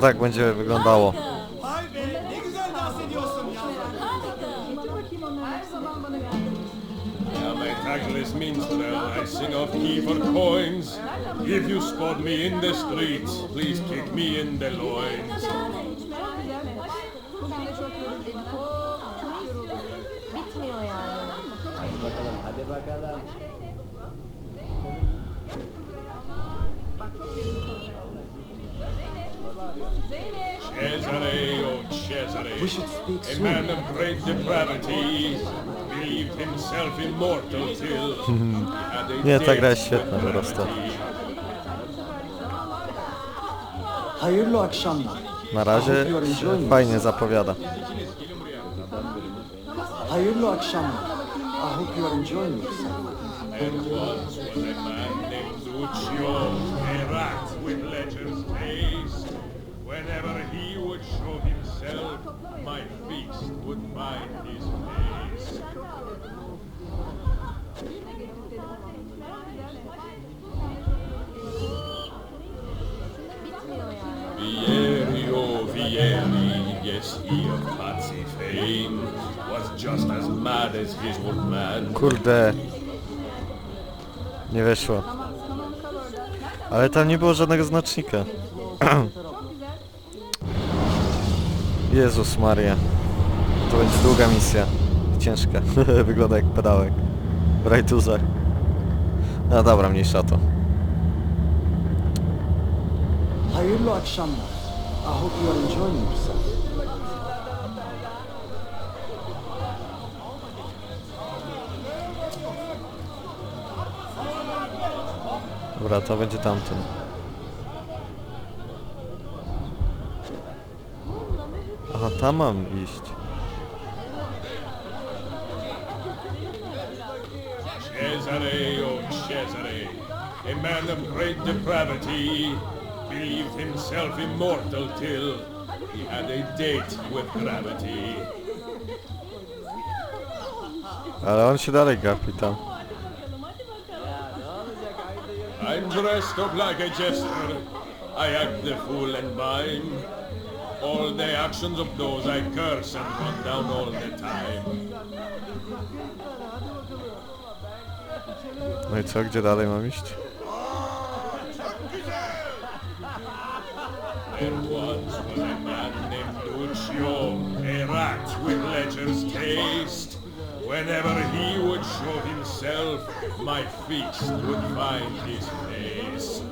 Tak będzie wyglądało. Vay minstrel, I sing off key for coins. If you spot me in the streets, please kick me in the loins. Cesare, oh Cesare, a man of great depravity, believed himself immortal till he had a Nie, ta gra jest świetna po prostu. gravity. Hayırlı akşamlar. Na razie się fajnie zapowiada. Hayırlı akşamlar. I hope you are enjoying yourself. There once was a man named Lucio, a rat with taste. Whenever he would show himself, my feast would find his. Bitmiyor yani. Vieri, yes, he of fame, was just as mad as his old man. Kurde. Nie wyszło. Ale tam nie było żadnego znacznika. Jezus Maria. To będzie długa misja. Ciężka. Wygląda jak pedałek. W rajtuzach. No dobra, mniejsza to. Hayırlı akşamlar. I hope you are enjoying yourself. Dobra, to będzie tamten. Aha, tam iść. Cesare, oh Cesare, a man of great depravity, believed himself immortal till he had a date with gravity. Ale on się dalej gapi tam. I'm dressed up like a jester. I act the fool and mime. All the actions of those I curse and run down all the time. No i co, gdzie dalej mam iść? There once was a man named Lucio, a rat with ledger's taste. Whenever he would show himself, my feast would find his face.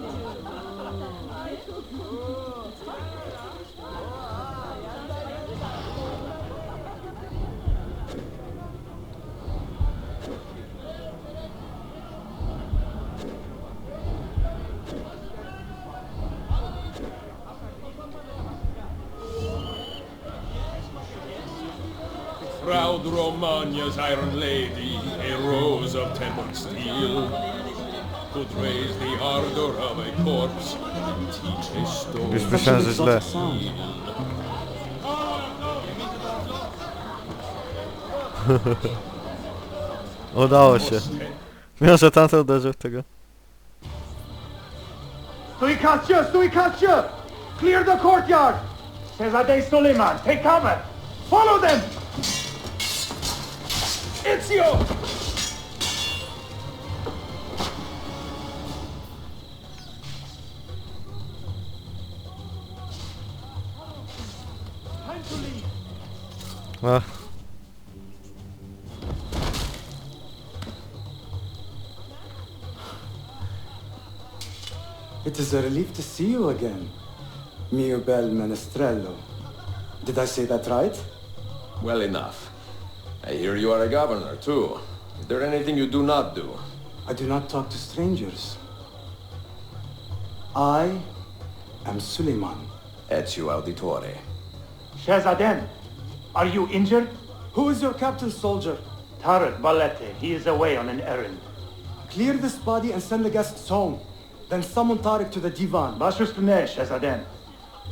Proud Romagna's iron lady, a rose of tempered steel, could raise the ardor of a corpse and teach a stone. Już Such myślałem, an że źle. Udało się. Mimo, że tamten uderzył w tego. Suikastçı, suikastçı! Clear the courtyard! Şehzade Suleiman, take cover! Follow them! Ezio! Time! Ach, It is a relief to see you again, mio bel menestrello. Did I say that right? Well enough. I hear you are a governor, too. Is there anything you do not do? I do not talk to strangers. I am Suleiman. Ezio Auditore. Shehzadem, are you injured? Who is your captain, soldier? Tarek Balete, he is away on an errand. Clear this body and send the guests home. Then summon Tarek to the divan. Baş üstüne Şehzadem.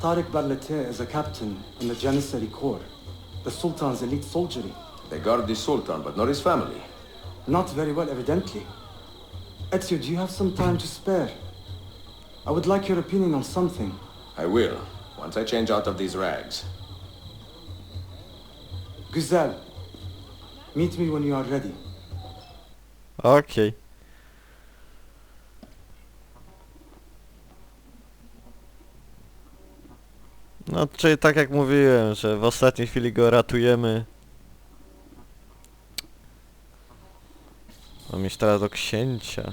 Tariq Barlete is a captain in the Janissary Corps, the Sultan's elite soldiery. They guard the Sultan, but not his family. Not very well, evidently. Ezio, do you have some time to spare? I would like your opinion on something. I will, once I change out of these rags. Güzel. Meet me when you are ready. Okay. No, czyli tak jak mówiłem, że w ostatniej chwili go ratujemy. Mam iść teraz do księcia.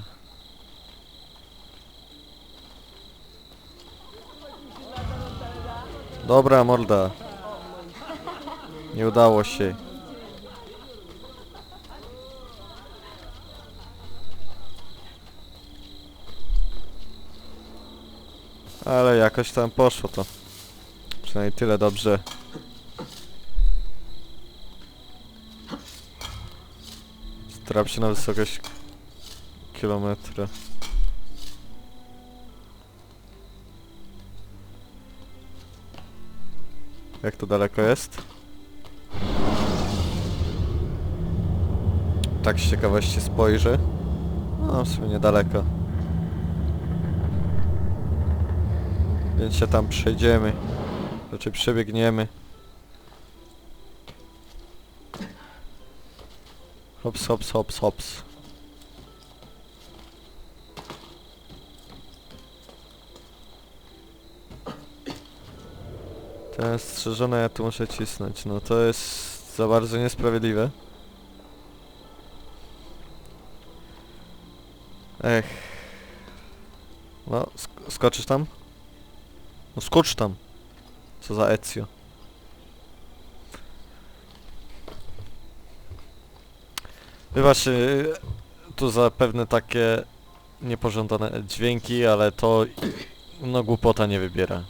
Dobra, morda. Nie udało się. Ale jakoś tam poszło to. Przynajmniej tyle dobrze. Strap się na wysokość kilometra. Jak to daleko jest? Tak z ciekawości spojrzę. No, w sumie niedaleko. Więc się tam przejdziemy. Znaczy przebiegniemy. Hops, hops, hops, hops. Jest strzeżone, ja tu muszę cisnąć. No to jest za bardzo niesprawiedliwe. Ech. No, sk skoczysz tam? No skocz tam. Co za Ezio. Wybacz, yy, tu za pewne takie niepożądane dźwięki, ale to no głupota nie wybiera.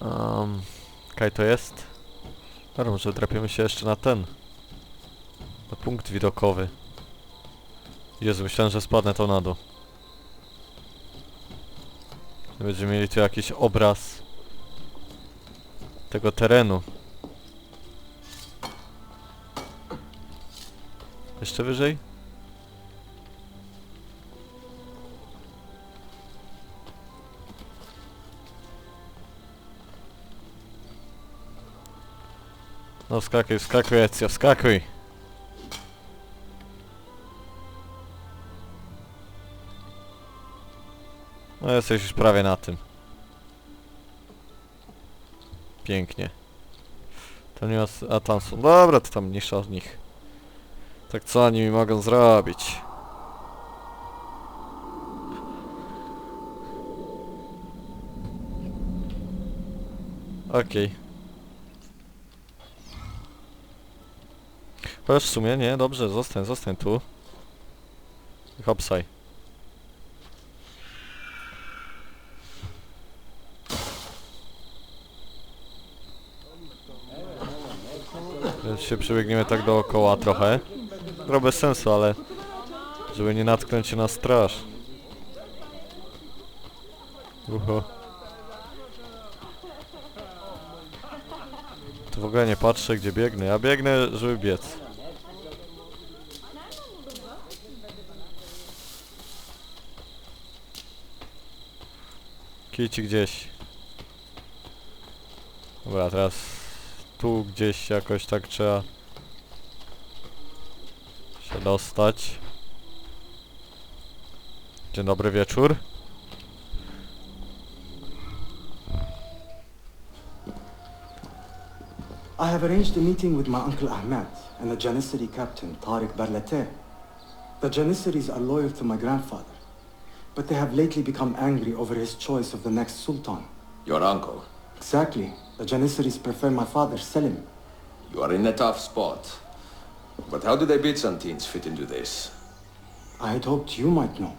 Um, kaj to jest? Dobra, może drapiemy się jeszcze na ten. Na punkt widokowy. Jezu, myślałem, że spadnę to na dół. Będziemy mieli tu jakiś obraz tego terenu. Jeszcze wyżej? No wskakuj, wskakuj Ezio, wskakuj! No jesteś już prawie na tym. Pięknie. To nie ma... s- A tam są... Dobra, to tam mniejsza od nich. Tak co oni mi mogą zrobić? Okej. Chociaż w sumie nie, dobrze, zostań, zostań tu. Hopsaj. Się przebiegniemy tak dookoła trochę. Trochę bez sensu, ale żeby nie natknąć się na straż. Ucho. Tu w ogóle nie patrzę gdzie biegnę. Ja biegnę, żeby biec. Kijci gdzieś. Dobra, teraz tu gdzieś jakoś tak trzeba się dostać. Dzień dobry wieczór. I have arranged a meeting with my uncle Ahmed and the Janissary captain, Tariq Barlate. The Janissaries are loyal to my grandfather, but they have lately become angry over his choice of the next sultan. Your uncle. Exactly. The Janissaries prefer my father, Selim. You are in a tough spot. But how do the Byzantines fit into this? I had hoped you might know.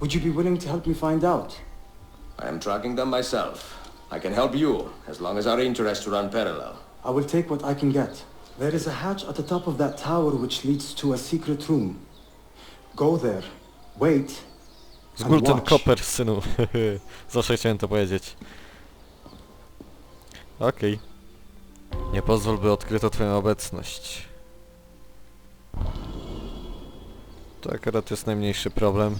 Would you be willing to help me find out? I am tracking them myself. I can help you, as long as our interests run parallel. I will take what I can get. There is a hatch at the top of that tower which leads to a secret room. Go there, wait, Zgulten watch. Copper, synu. Zawsze chciałem to powiedzieć. Okej. Nie pozwól, by odkryto twoją obecność. To akurat jest najmniejszy problem.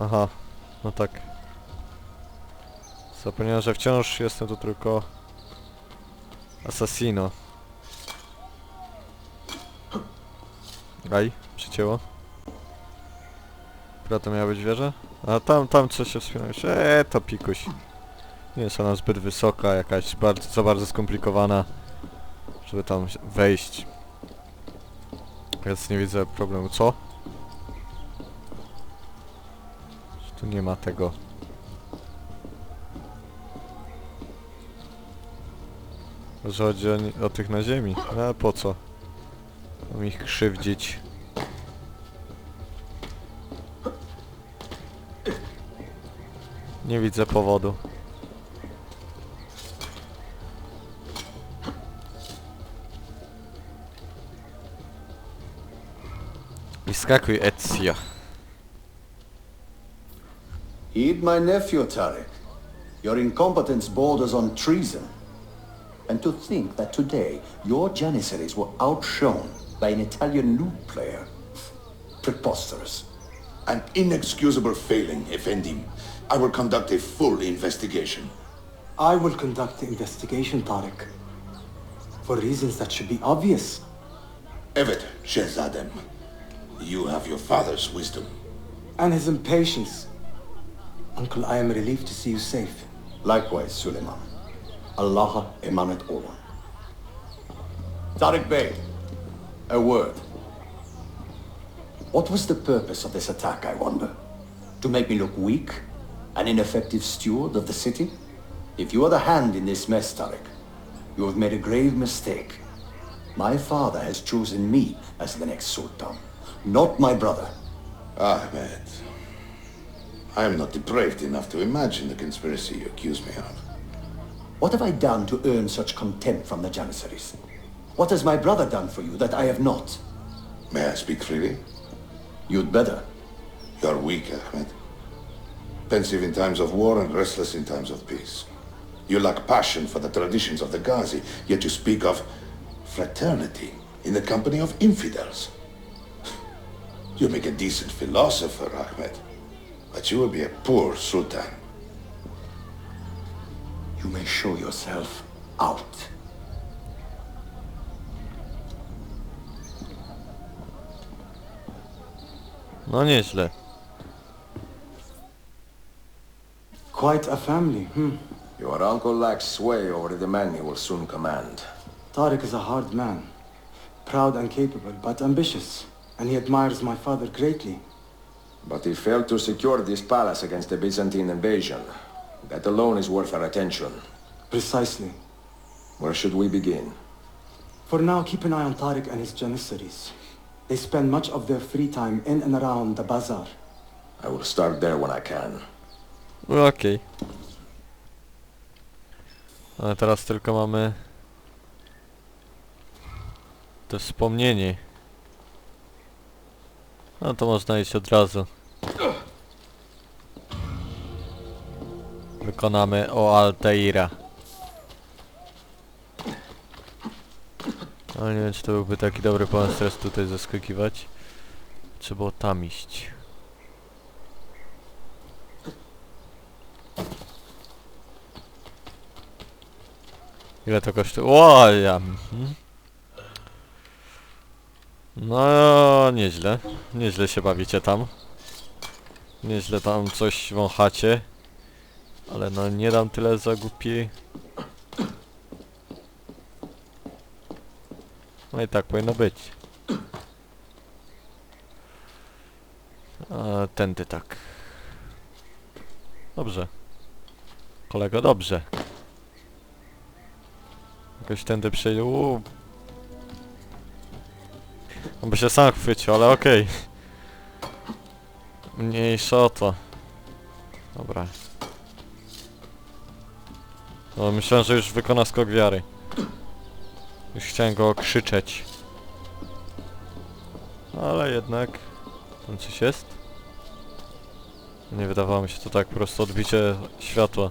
Aha, no tak. Zapomniałem, że wciąż jestem tu tylko... Assassino. Aj, przycięło. Która to miała być wieża? A tam, tam co się wspinałeś? Eee, to pikuś. Nie jest ona zbyt wysoka, jakaś bardzo, za bardzo skomplikowana, żeby tam wejść. Więc nie widzę problemu. Co? Tu nie ma tego. Że chodzi o, o tych na ziemi. A po co? Mam ich krzywdzić. Nie widzę powodu. I skakuj Ezio. Heed my nephew, Tarek. Your incompetence borders on treason. And to think that today your Janissaries were outshone by an Italian lute player. Preposterous. An inexcusable failing, Effendim. I will conduct a full investigation. I will conduct the investigation, Tarek. For reasons that should be obvious. Evet, Shehzadem. You have your father's wisdom. And his impatience. Uncle, I am relieved to see you safe. Likewise, Suleiman. Allah emanet olun. Tariq Bey, a word. What was the purpose of this attack, I wonder? To make me look weak? An ineffective steward of the city? If you are the hand in this mess, Tariq, you have made a grave mistake. My father has chosen me as the next Sultan, not my brother. Ahmed. I am not depraved enough to imagine the conspiracy you accuse me of. What have I done to earn such contempt from the Janissaries? What has my brother done for you that I have not? May I speak freely? You'd better. You are weak, Ahmed. Pensive in times of war and restless in times of peace. You lack passion for the traditions of the Ghazi, yet you speak of fraternity in the company of infidels. You make a decent philosopher, Ahmed, but you will be a poor sultan. You may show yourself out. No nieźle. Quite a family, hmm. Your uncle lacks sway over the men he will soon command. Tariq is a hard man. Proud and capable, but ambitious. And he admires my father greatly. But he failed to secure this palace against the Byzantine invasion. That alone is worth our attention. Precisely. Where should we begin? For now, keep an eye on Tariq and his Janissaries. They spend much of their free time in and around the bazaar. I will start there when I can. No, Okej. Ale teraz tylko mamy... To wspomnienie. No to można iść od razu. Wykonamy o Altaira. Ale nie wiem czy to byłby taki dobry pomysł teraz tutaj zaskakiwać. Trzeba było tam iść. Ile to kosztuje? O, ja. mhm. No, nieźle. Nieźle się bawicie tam. Nieźle tam coś wąchacie. Ale no, nie dam tyle za głupi. No i tak powinno być. A, tędy tak. Dobrze. Kolego, dobrze. Jakoś tędy przejdzie. Uuu. On by się sam chwycił, ale okej. Mniejsza o to. Dobra. No myślałem, że już wykona skok wiary. Już chciałem go krzyczeć. Ale jednak... Tam coś jest? Nie wydawało mi się to tak po prostu odbicie światła.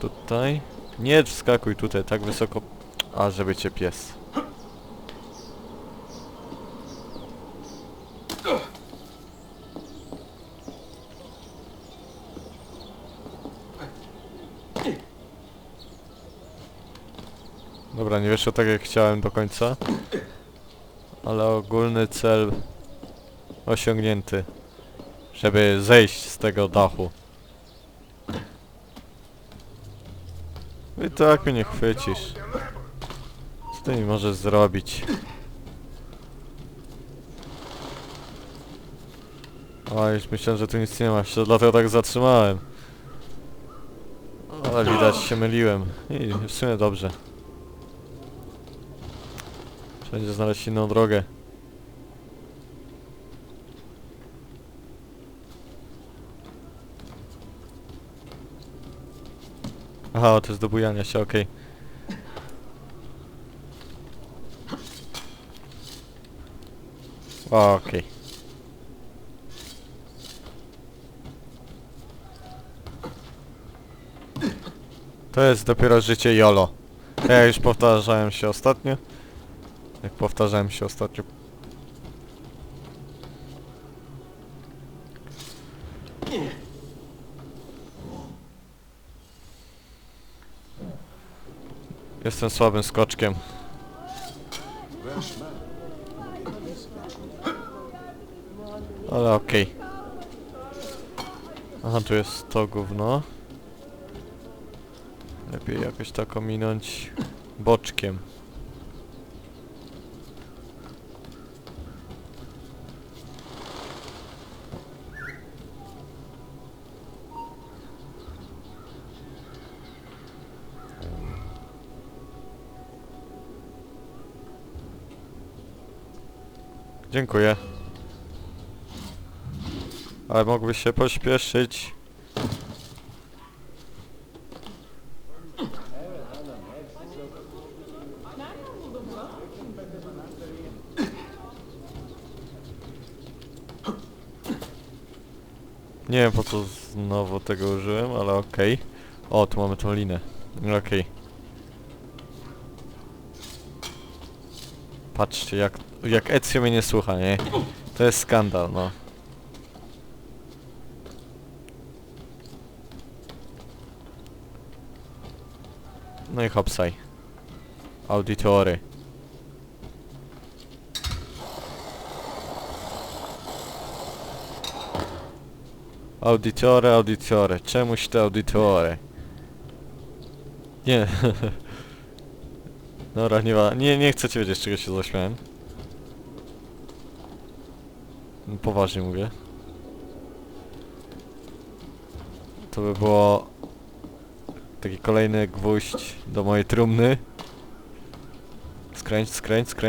Tutaj? Nie wskakuj tutaj tak wysoko, a żeby cię pies. Dobra, nie wyszło tak jak chciałem do końca. Ale ogólny cel osiągnięty. Żeby zejść z tego dachu. I tak mnie nie chwycisz. Co ty mi możesz zrobić? O, już myślałem, że tu nic nie ma, się dlatego tak zatrzymałem. Ale widać się myliłem. I w sumie dobrze. Wszędzie znaleźć inną drogę. Aha, to jest do się, okej. Okej. To jest dopiero życie YOLO. Ja już powtarzałem się ostatnio. Jak powtarzałem się ostatnio. Jestem słabym skoczkiem. Ale okej. Aha, tu jest to gówno. Lepiej jakoś tak ominąć boczkiem. Dziękuję. Ale mógłbyś się pośpieszyć. Nie wiem po co znowu tego użyłem, ale okej. O, tu mamy tą linę. Okej. Patrzcie, jak, jak Ezio mnie nie słucha, nie? To jest skandal, no. No i hopsaj. Auditory. Auditore, auditore. Czemuś te auditory? Nie. Dobra, nie. Nie, nie chcecie wiedzieć czego się zaśmiałem. Poważnie mówię. To by było taki kolejny gwóźdź do mojej trumny. Skręć, skręć, skręć.